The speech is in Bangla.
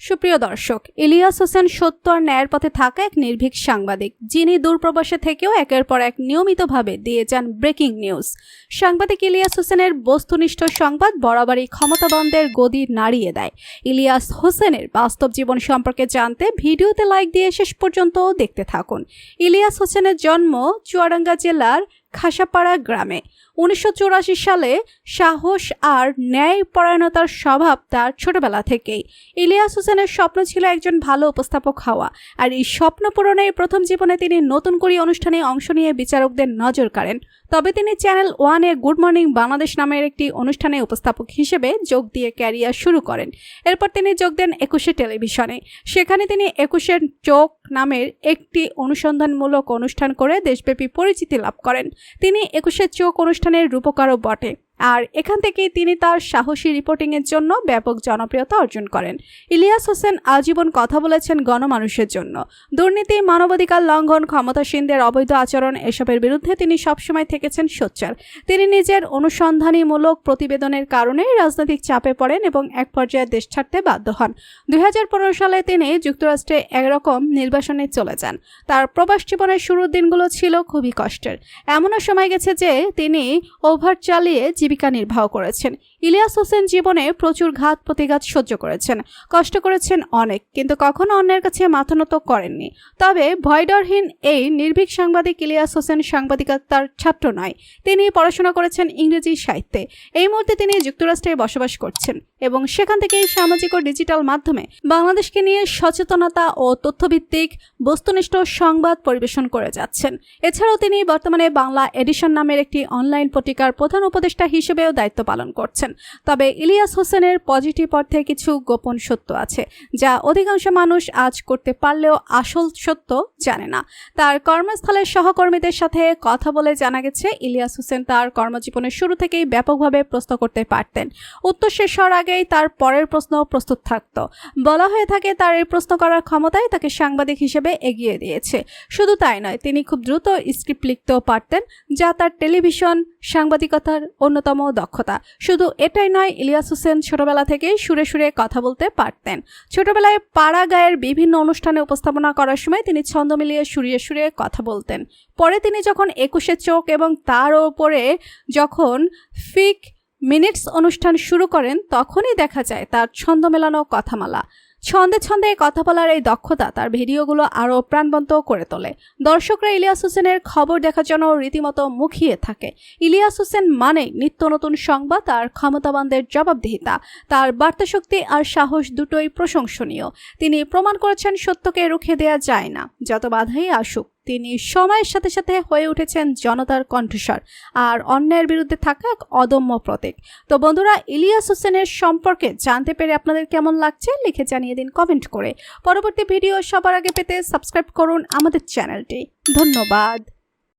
সুপ্রিয় দর্শক, ইলিয়াস হোসেন সত্য আর ন্যায়ের পথে থাকা এক নির্ভীক সাংবাদিক, যিনি দূরপ্রবাসে থেকেও একের পর এক নিয়মিতভাবে দিয়ে যান ব্রেকিং নিউজ। সাংবাদিক ইলিয়াস হোসেনের বস্তুনিষ্ঠ সংবাদ বরাবরই ক্ষমতাবন্ধের গদি নাড়িয়ে দেয়। ইলিয়াস হোসেনের বাস্তব জীবন সম্পর্কে জানতে ভিডিওতে লাইক দিয়ে শেষ পর্যন্ত দেখতে থাকুন। ইলিয়াস হোসেনের জন্ম চুয়াডাঙ্গা জেলার খাসাপাড়া গ্রামে। উনিশশো চুরাশি সালে সাহস আর ন্যায়পরায়ণতার স্বভাব তার ছোটবেলা থেকেই। ইলিয়াস হোসেনের স্বপ্ন ছিল একজন ভালো উপস্থাপক হওয়া। আর এই স্বপ্ন পূরণে প্রথম জীবনে তিনি নতুন করে অনুষ্ঠানে অংশ নিয়ে বিচারকদের নজর কাড়েন। তবে তিনি চ্যানেল ওয়ানে গুড মর্নিং বাংলাদেশ নামের একটি অনুষ্ঠানে উপস্থাপক হিসেবে যোগ দিয়ে ক্যারিয়ার শুরু করেন। এরপর তিনি যোগ দেন একুশে টেলিভিশনে। সেখানে তিনি একুশের চোখ নামের একটি অনুসন্ধানমূলক অনুষ্ঠান করে দেশব্যাপী পরিচিতি লাভ করেন। তিনি একুশের চোখ অনুষ্ঠানের রূপকারও বটে। আর এখান থেকেই তিনি তার সাহসী রিপোর্টিংয়ের জন্য ব্যাপক জনপ্রিয়তা অর্জন করেন। ইলিয়াস হোসেন আজীবন কথা বলেছেন গণমানুষের জন্য। দুর্নীতি, মানবাধিকার লঙ্ঘন, ক্ষমতাসীনদের অবৈধ আচরণ, এসবের বিরুদ্ধে তিনি সবসময় থেকেছেন সোচ্চার। তিনি নিজের অনুসন্ধানীমূলক প্রতিবেদনের কারণে রাজনৈতিক চাপে পড়েন এবং এক পর্যায়ে দেশ ছাড়তে বাধ্য হন। দুই হাজার পনেরো সালে তিনি যুক্তরাষ্ট্রে একরকম নির্বাসনে চলে যান। তার প্রবাস জীবনের শুরুর দিনগুলো ছিল খুবই কষ্টের। এমনও সময় গেছে যে তিনি ওভার চালিয়ে জীবিকা নির্বাহ করেছেন। ইলিয়াস হোসেন জীবনে প্রচুর ঘাত প্রতিঘাত সহ্য করেছেন। কষ্ট করেছেন অনেক, কিন্তু কখনো অন্যের কাছে মাথা নত করেননি। তবে ভয়ডরহীন এই নির্ভীক সাংবাদিক ইলিয়াস হোসেন সাংবাদিকতার ছাত্র নয়। তিনি পড়াশোনা করেছেন ইংরেজি সাহিত্যে। এই মুহূর্তে তিনি যুক্তরাষ্ট্রে বসবাস করছেন এবং সেখান থেকেই সামাজিক ও ডিজিটাল মাধ্যমে বাংলাদেশকে নিয়ে সচেতনতা ও তথ্যভিত্তিক বস্তুনিষ্ঠ সংবাদ পরিবেশন করে যাচ্ছেন। এছাড়াও তিনি বর্তমানে বাংলা এডিশন নামের একটি অনলাইন পত্রিকার প্রধান উপদেষ্টা হিসেবেও দায়িত্ব পালন করছেন। তবে ইলিয়াস হোসেনের পজিটিভ অর্থে কিছু গোপন সত্য আছে, যা অধিকাংশ মানুষ আজ করতে পারলেও আসল সত্য জানে না। তার কর্মস্থলের সহকর্মীদের সাথে কথা বলে জানা গেছে, ইলিয়াস হোসেন তার কর্মজীবনের শুরু থেকেই ব্যাপকভাবে প্রশ্ন করতে পারতেন। উত্তর শেষ হওয়ার আগেই তার পরের প্রশ্ন প্রস্তুত থাকত। বলা হয়ে থাকে তার এই প্রশ্ন করার ক্ষমতাই তাকে সাংবাদিক হিসেবে এগিয়ে দিয়েছে। শুধু তাই নয়, তিনি খুব দ্রুত স্ক্রিপ্ট লিখতেও পারতেন, যা তার টেলিভিশন সাংবাদিকতার অন্যতম দক্ষতা। শুধু এটাই নয়, ইলিয়াস হোসেন ছোটবেলা থেকেই সুরে সুরে কথা বলতে পারতেন। ছোটবেলায় পাড়া গায়ের বিভিন্ন অনুষ্ঠানে উপস্থাপনা করার সময় তিনি ছন্দ মিলিয়ে সুরিয়ে সুরে কথা বলতেন। পরে তিনি যখন একুশে চোখ এবং তার ওপরে যখন ফিক মিনিটস অনুষ্ঠান শুরু করেন, তখনই দেখা যায় তার ছন্দ মেলানো কথামালা। ছন্দে ছন্দে কথা বলার এই দক্ষতা তার ভিডিওগুলো আরও প্রাণবন্ত করে তোলে। দর্শকরা ইলিয়াস হোসেনের খবর দেখার জন্য রীতিমতো মুখিয়ে থাকে। ইলিয়াস হোসেন মানে নিত্য নতুন সংবাদ আর ক্ষমতাবানদের জবাবদিহিতা। তার বার্তা শক্তি আর সাহস দুটোই প্রশংসনীয়। তিনি প্রমাণ করেছেন সত্যকে রুখে দেয়া যায় না। যত বাধাই আসুক তিনি সময়ের সাথে সাথে হয়ে উঠেছেন জনতার কণ্ঠস্বর আর অন্যায়ের বিরুদ্ধে থাকা এক অদম্য প্রতীক। তো বন্ধুরা, ইলিয়াস হোসেনের সম্পর্কে জানতে পেরে আপনাদের কেমন লাগছে লিখে জানিয়ে দিন কমেন্ট করে। পরবর্তী ভিডিও সবার আগে পেতে সাবস্ক্রাইব করুন আমাদের চ্যানেলটি। ধন্যবাদ।